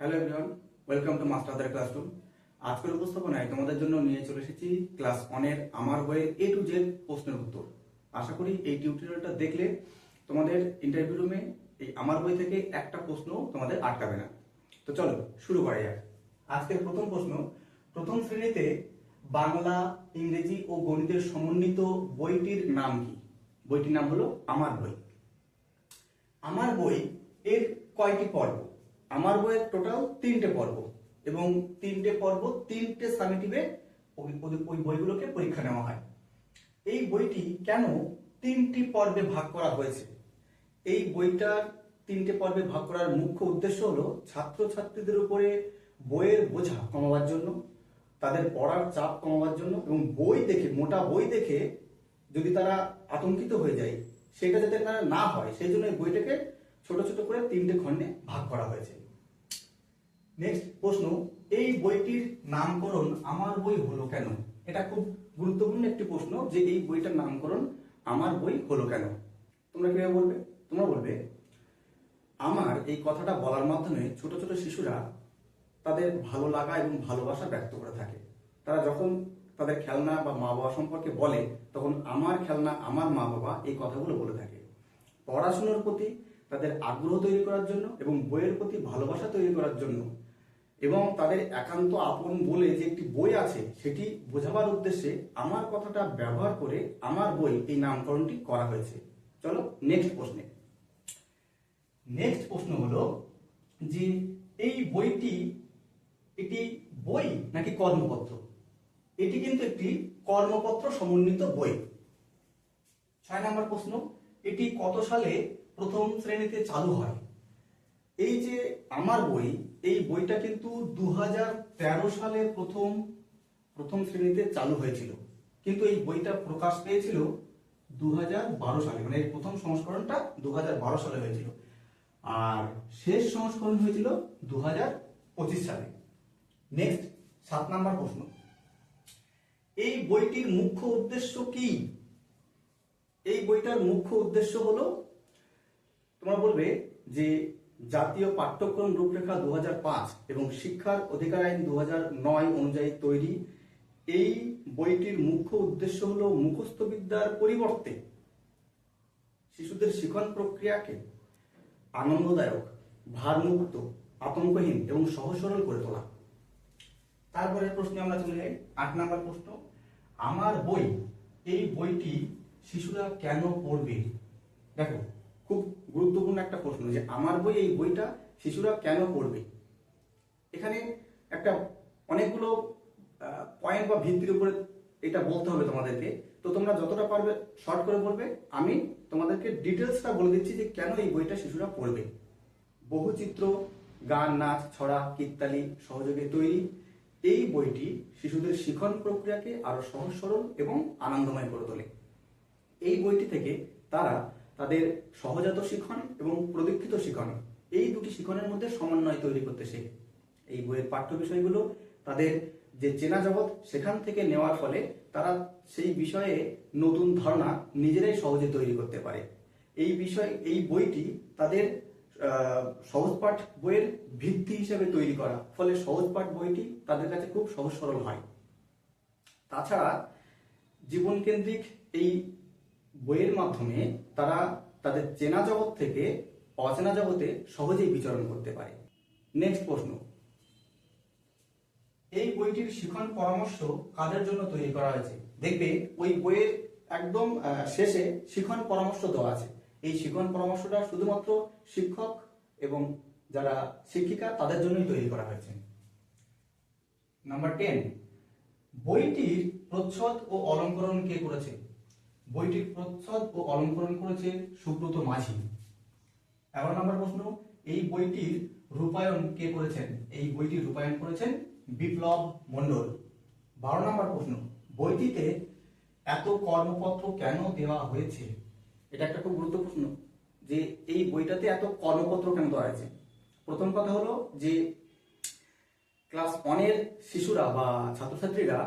Hello everyone welcome to master other classroom আজকের উপস্থাপনায় তোমাদের জন্য নিয়ে চলে এসেছি ক্লাস ওয়ানের আমার বইয়ের এ টু জেড প্রশ্নের উত্তর। আশা করি এই টিউটোরিয়ালটা দেখলে তোমাদের ইন্টারভিউ রুমে এই আমার বই থেকে একটা প্রশ্ন তোমাদের আটকাবে না। তো চলো, শুরু করা যাক। আজকের প্রথম প্রশ্ন, প্রথম শ্রেণীতে বাংলা, ইংরেজি ও গণিতের সমন্বিত বইটির নাম কি? বইটির নাম হলো আমার বই। আমার বই এর কয়টি পর্ব? আমার বইয়ের টোটাল তিনটে পর্ব। এবং তিনটে পর্ব তিনটে সামিটিভে ওই বইগুলোকে পরীক্ষা নেওয়া হয়। এই বইটি কেন তিনটি পর্বে ভাগ করা হয়েছে? এই বইটার তিনটে পর্বে ভাগ করার মুখ্য উদ্দেশ্য হলো ছাত্রছাত্রীদের উপরে বইয়ের বোঝা কমাবার জন্য, তাদের পড়ার চাপ কমাবার জন্য এবং বই দেখে, মোটা বই দেখে যদি তারা আতঙ্কিত হয়ে যায়, সেটা যাতে তারা না হয়, সেই জন্য বইটাকে ছোট ছোট করে তিনটে খণ্ডে ভাগ করা হয়েছে। নেক্সট প্রশ্ন, এই বইটির নামকরণ আমার বই হলো কেন? এটা খুব গুরুত্বপূর্ণ একটি প্রশ্ন যে এই বইটার নামকরণ আমার বই হলো কেন? তোমরা কীভাবে বলবে? তোমরা বলবে, আমার এই কথাটা বলার মাধ্যমে ছোট ছোট শিশুরা তাদের ভালো লাগা এবং ভালোবাসা ব্যক্ত করে থাকে। তারা যখন তাদের খেলনা বা মা বাবা সম্পর্কে বলে, তখন আমার খেলনা, আমার মা বাবা এই কথাগুলো বলে থাকে। পড়াশোনার প্রতি তাদের আগ্রহ তৈরি করার জন্য এবং বইয়ের প্রতি ভালোবাসা তৈরি করার জন্য। এবং তাদের একান্ত আপন বলে যে একটি বই আছে, সেটি বোঝাবার উদ্দেশ্যে আমার কথাটা ব্যবহার করে আমার বই এই নামকরণটি করা হয়েছে। চলো নেক্সট প্রশ্নে। নেক্সট প্রশ্ন হলো যে এই বইটি একটি বই নাকি কর্মপত্র? এটি কিন্তু একটি কর্মপত্র সমন্বিত বই। ছয় নম্বর প্রশ্ন, এটি কত সালে প্রথম শ্রেণীতে চালু হয়। এই যে আমার বই, এই বইটা কিন্তু দু হাজার তেরো সালে প্রথম প্রথম শ্রেণীতে চালু হয়েছিল। কিন্তু এই বইটা প্রকাশ পেয়েছিল দু হাজার বারো সালে মানে এর প্রথম সংস্করণটা দু হাজার বারো সালে হয়েছিল। আর শেষ সংস্করণ হয়েছিল দু হাজার পঁচিশ সালে। নেক্সট সাত নাম্বার প্রশ্ন। এই বইটির মুখ্য উদ্দেশ্য কি? এই বইটার মুখ্য উদ্দেশ্য হলো তোমরা বলবে যে জাতীয় পাঠ্যক্রম রূপরেখা দু হাজার পাঁচ এবং শিক্ষার অধিকার আইন দু হাজার নয় অনুযায়ী তৈরি, এই বইটির মুখ্য উদ্দেশ্য হল মুখস্থ বিদ্যার পরিবর্তে শিশুদের শিখন প্রক্রিয়াকে আনন্দদায়ক, ভারমুক্ত, আতঙ্কহীন এবং সহজ সরল করে তোলা। তারপরে প্রশ্নে আমরা চলে যাই, আট নাম্বার প্রশ্ন। আমার বই, এই বইটি শিশুরা কেন পড়বে? দেখো খুব গুরুত্বপূর্ণ একটা প্রশ্ন যে আমার বই, এই বইটা শিশুরা কেন পড়বে? এখানে একটা অনেকগুলো পয়েন্ট বা ভিত্তির উপরে এটা বলতে হবে তোমাদেরকে। তো তোমরা যতটা পারবে শর্ট করে বলবে। আমি তোমাদেরকে ডিটেলসটা বলে দিচ্ছি যে কেন এই বইটা শিশুরা পড়বে। বহুচিত্র গান, নাচ, ছড়া কীর্তালি সহযোগে তৈরি। এই বইটি শিশুদের শিখন প্রক্রিয়াকে আরও সহজ সরল এবং আনন্দময় করে তোলে। এই বইটি থেকে তারা তাদের সহজাত শিখন এবং প্রদীক্ষিত শিখন, এই দুটি শিখনের মধ্যে সমন্বয় তৈরি করতে শেখে। এই বইয়ের পাঠ্য বিষয়গুলো তাদের যে চেনা জগৎ সেখান থেকে নেওয়ার ফলে তারা সেই বিষয়ে নতুন ধারণা নিজেরাই সহজে তৈরি করতে পারে। এই বিষয়, এই বইটি তাদের সহজ পাঠ বইয়ের ভিত্তি হিসেবে তৈরি করা, ফলে সহজ পাঠ বইটি তাদের কাছে খুব সহজ সরল হয়। তাছাড়া জীবনকেন্দ্রিক এই বইয়ের মাধ্যমে তারা তাদের চেনা জগৎ থেকে অচেনা জগতে সহজেই বিচরণ করতে পারে। নেক্সট প্রশ্ন। এই বইটির শিখন পরামর্শ কাদের জন্য তৈরি করা হয়েছে? দেখবে, ওই বইয়ের একদম শেষে শিখন পরামর্শ দেওয়া আছে। এই শিখন পরামর্শটা শুধুমাত্র শিক্ষক এবং যারা শিক্ষিকা, তাদের জন্যই তৈরি করা হয়েছে। নাম্বার টেন বইটির প্রচ্ছদ ও অলঙ্করণ কে করেছে? বইটির প্রচ্ছদ ও অলঙ্করণ করেছে সুব্রত মাঝি। এগারো নম্বর প্রশ্ন, এই বইটির রূপায়ণ কে করেছেন? এই বইটির রূপায়ণ করেছেন বিপ্লব মণ্ডল। বারো নম্বর প্রশ্ন, বইটিতে এত কর্মপত্র কেন দেওয়া হয়েছে? এটা একটা খুব গুরুত্বপূর্ণ যে এই বইটাতে এত কর্মপত্র কেন দেওয়া হয়েছে? প্রথম কথা হলো যে ক্লাস ওয়ানের শিশুরা বা ছাত্রছাত্রীরা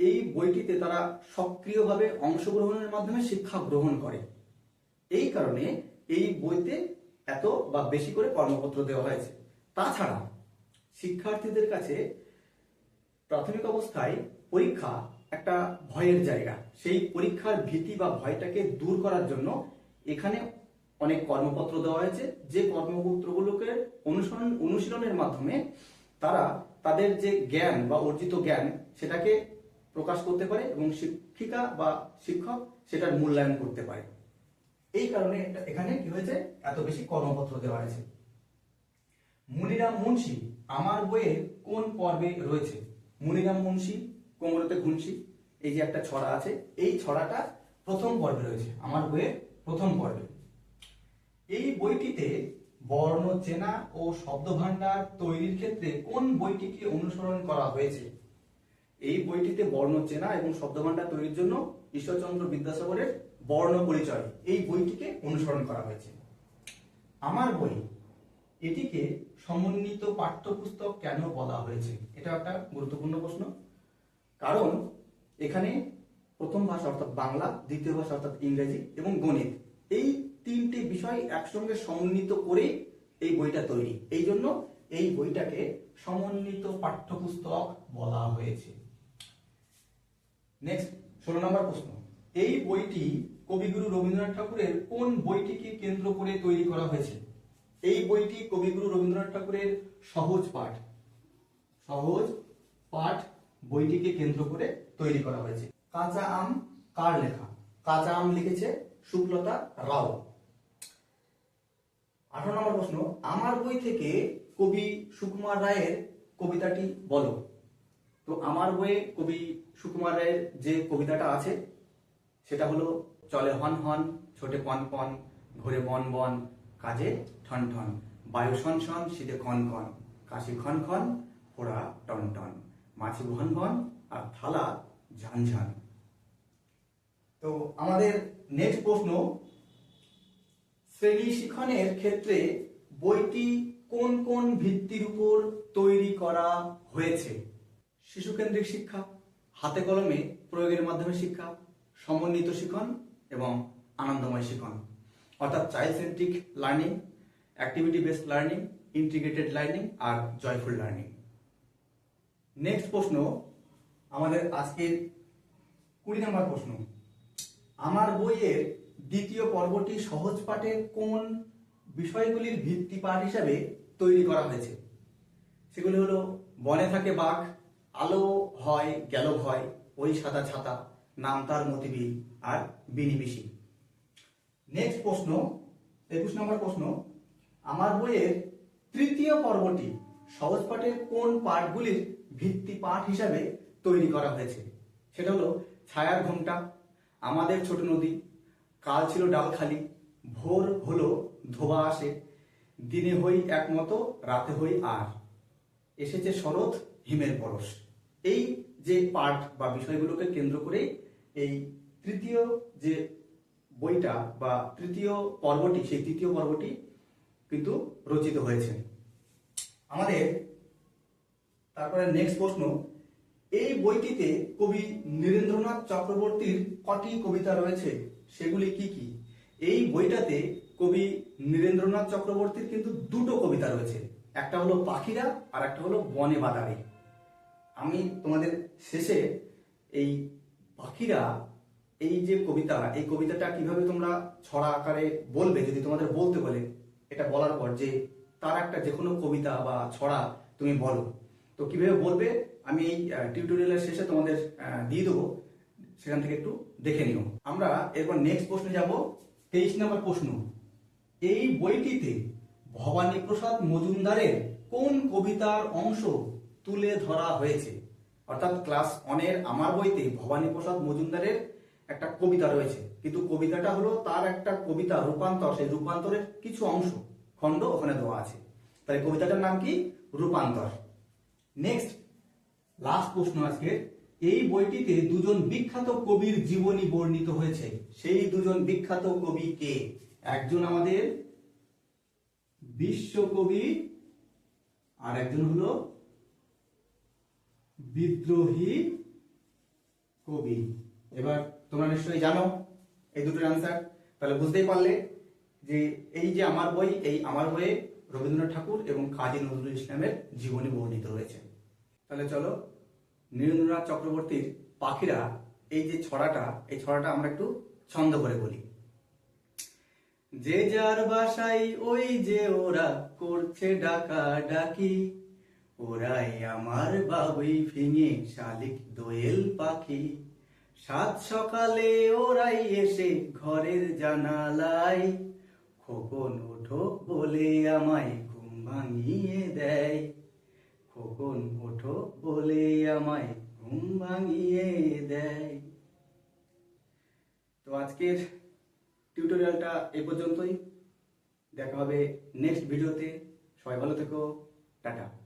এই বইটিতে তারা সক্রিয়ভাবে অংশগ্রহণের মাধ্যমে শিক্ষা গ্রহণ করে। এই কারণে এই বইতে এত বা বেশি করে কর্মপত্র দেওয়া হয়েছে। তাছাড়া শিক্ষার্থীদের কাছে প্রাথমিক অবস্থায় পরীক্ষা একটা ভয়ের জায়গা। সেই পরীক্ষার ভীতি বা ভয়টাকে দূর করার জন্য এখানে অনেক কর্মপত্র দেওয়া হয়েছে। যে কর্মপত্রগুলোকে অনুসরণ অনুশীলনের মাধ্যমে তারা তাদের যে জ্ঞান বা অর্জিত জ্ঞান সেটাকে প্রকাশ করতে পারে এবং শিক্ষিকা বা শিক্ষক সেটার মূল্যায়ন করতে পারে। এই কারণে এখানে কি হয়েছে? এত বেশি কর্মপত্র দেওয়া হয়েছে। মুনিরাম মুন্সি, আমার বইয়ে কোন পর্বে রয়েছে? মুনিরাম মুন্সি, কোমরতে ঘুনসি এই যে একটা ছড়া আছে, এই ছড়াটা প্রথম পর্বে রয়েছে, আমার বইয়ের প্রথম পর্বে। এই বইটিতে বর্ণ, চেনা ও শব্দভাণ্ডার তৈরির ক্ষেত্রে কোন বইটিকে অনুসরণ করা হয়েছে? এই বইটিতে বর্ণ চেনা এবং শব্দভাণ্ডার তৈরির জন্য ঈশ্বরচন্দ্র বিদ্যাসাগরের বর্ণ পরিচয় এই বইটিকে অনুসরণ করা হয়েছে। আমার বই, এটিকে সমন্বিত পাঠ্যপুস্তক কেন বলা হয়েছে? এটা একটা গুরুত্বপূর্ণ প্রশ্ন। কারণ এখানে প্রথম ভাষা অর্থাৎ বাংলা, দ্বিতীয় ভাষা অর্থাৎ ইংরেজি এবং গণিত এই তিনটি বিষয় একসঙ্গে সমন্বিত করে এই বইটা তৈরি। এই জন্য এই বইটাকে সমন্বিত পাঠ্যপুস্তক বলা হয়েছে। নেক্সট ষোলো নম্বর প্রশ্ন। এই বইটি কবিগুরু রবীন্দ্রনাথ ঠাকুরের কোন বইটিকে কেন্দ্র করে তৈরি করা হয়েছে? এই বইটি কবিগুরু রবীন্দ্রনাথ ঠাকুরের সহজ পাঠ। সহজ পাঠ বইটিকে কেন্দ্র করে তৈরি করা হয়েছে। কাঁচা আম কার লেখা? কাঁচা আম লিখেছে শুক্লতা রাও। আঠারো নম্বর প্রশ্ন, আমার বই থেকে কবি সুকুমার রায়ের কবিতাটি বলো। তো আমার বইয়ে কবি সুকুমার রায়ের যে কবিতাটা আছে, সেটা হলো, চলে হন হন, ছোটে পন পন ঘুরে বন বন, কাজে ঠন ঠন, বায়ু সন শন, শীতে খন খন কাশি খন খন ফোড়া টন টন, মাছি ভন ভন আর থালা ঝান ঝান। তো আমাদের নেক্সট প্রশ্ন, শ্রেণি শিক্ষণের ক্ষেত্রে বইটি কোন কোন ভিত্তির উপর তৈরি করা হয়েছে? শিশুকেন্দ্রিক শিক্ষা, হাতে কলমে প্রয়োগের মাধ্যমে শিক্ষা, সমন্বিত শিক্ষণ এবং আনন্দময় শিক্ষণ অর্থাৎ child centric learning activity based learning integrated learning আর জয়ফুল লার্নিং নেক্সট প্রশ্ন, আমাদের আজকের কুড়ি নম্বর প্রশ্ন। আমার বইয়ের দ্বিতীয় পর্বটি সহজ পাঠের কোন বিষয়গুলির ভিত্তি পাঠ হিসাবে তৈরি করা হয়েছে? সেগুলি হলো, বনে থাকে বাঘ আলো হয়, গেল ভয়, ওই সাদা ছাতা, নাম তার মতিবিল আর বিনিবিশি। নেক্সট প্রশ্ন, একুশ নম্বর প্রশ্ন, আমার বইয়ের তৃতীয় পর্বটি সহজ পাঠের কোন পাঠগুলির ভিত্তি পাঠ হিসাবে তৈরি করা হয়েছে? সেটা হলো ছায়ার ঘুমটা, আমাদের ছোট নদী, কাল ছিল ডাল খালি, ভোর হলো ধোবা আসে, দিনে হই একমতো, রাতে হই আর। এসেছে শরৎ, হিমের পরশ। এই যে পাঠ বা বিষয়গুলোকে কেন্দ্র করে এই তৃতীয় যে বইটা বা তৃতীয় পর্বটি, সেই তৃতীয় পর্বটি কিন্তু রচিত হয়েছে। আমাদের তারপরে নেক্সট প্রশ্ন, এই বইটিতে কবি নীরেন্দ্রনাথ চক্রবর্তীর কটি কবিতা রয়েছে? সেগুলি কি কি? এই বইটাতে কবি নীরেন্দ্রনাথ চক্রবর্তীর কিন্তু দুটো কবিতা রয়েছে। একটা হলো পাখিরা আর একটা হলো বনে বাদারে আমি তোমাদের শেষে এই পাখিরা এই যে কবিতা এই কবিতাটা কীভাবে তোমরা ছড়া আকারে বলবে, যদি তোমাদের বলতে বলে, এটা বলার পর যে তার একটা যে কোনো কবিতা বা ছড়া তুমি বলো। তো কীভাবে বলবে, আমি এই টিউটোরিয়ালের শেষে তোমাদের দিয়ে দেবো। সেখান থেকে একটু দেখে নিও। আমরা এরপর নেক্সট প্রশ্নে যাব। তেইশ নম্বর প্রশ্ন। এই বইটিতে ভবানী প্রসাদ মজুমদারের কোন কবিতার অংশ তুলে ধরা হয়েছে। অর্থাৎ ক্লাস অনের আমার বইতে ভবানী প্রসাদ মজুমদারের একটা কবিতা রয়েছে। কিন্তু কবিতাটা হলো তার একটা কবিতা রূপান্তর। সেই রূপান্তরের কিছু অংশ, খণ্ড ওখানে দেওয়া আছে। তাই কবিতাটার নাম কি? রূপান্তর। নেক্সট লাস্ট প্রশ্ন আজকে। এই বইটিতে দুজন বিখ্যাত কবির জীবনী বর্ণিত হয়েছে। সেই দুজন বিখ্যাত কবি কে? একজন আমাদের বিশ্বকবি, আর একজন হলো বিদ্রোহী কবি। এবার তোমরা নিশ্চয়ই জানো এই দুটোর অ্যান্সার তাহলে বুঝতেই পারলে যে এই যে আমার বই, এই আমার বইয়ে রবীন্দ্রনাথ ঠাকুর এবং কাজী নজরুল ইসলামের জীবনী বর্ণিত রয়েছে। তাহলে চলো নীরেন্দ্রনাথ চক্রবর্তীর পাখিরা এই যে ছড়াটা, এই ছড়াটা আমরা একটু ছন্দ করে বলি। যে যার বাসাই ওই যে ওরা করছে ডাকা ডাকি ওরাই আমার বাবুই ফিঙে শালিক দোয়েল পাখি। সাত সকালে ওরাই এসে ঘরের জানালায়, খোকন ওঠো বলে আমায় ঘুম ভাঙিয়ে দেয়। খোকন ওঠো বলে আমায় ঘুম ভাঙিয়ে দেয়। তো আজকের টিউটোরিয়ালটা এ পর্যন্তই। দেখা হবে নেক্সট ভিডিওতে। সবাই ভালো থেকো। টাটা।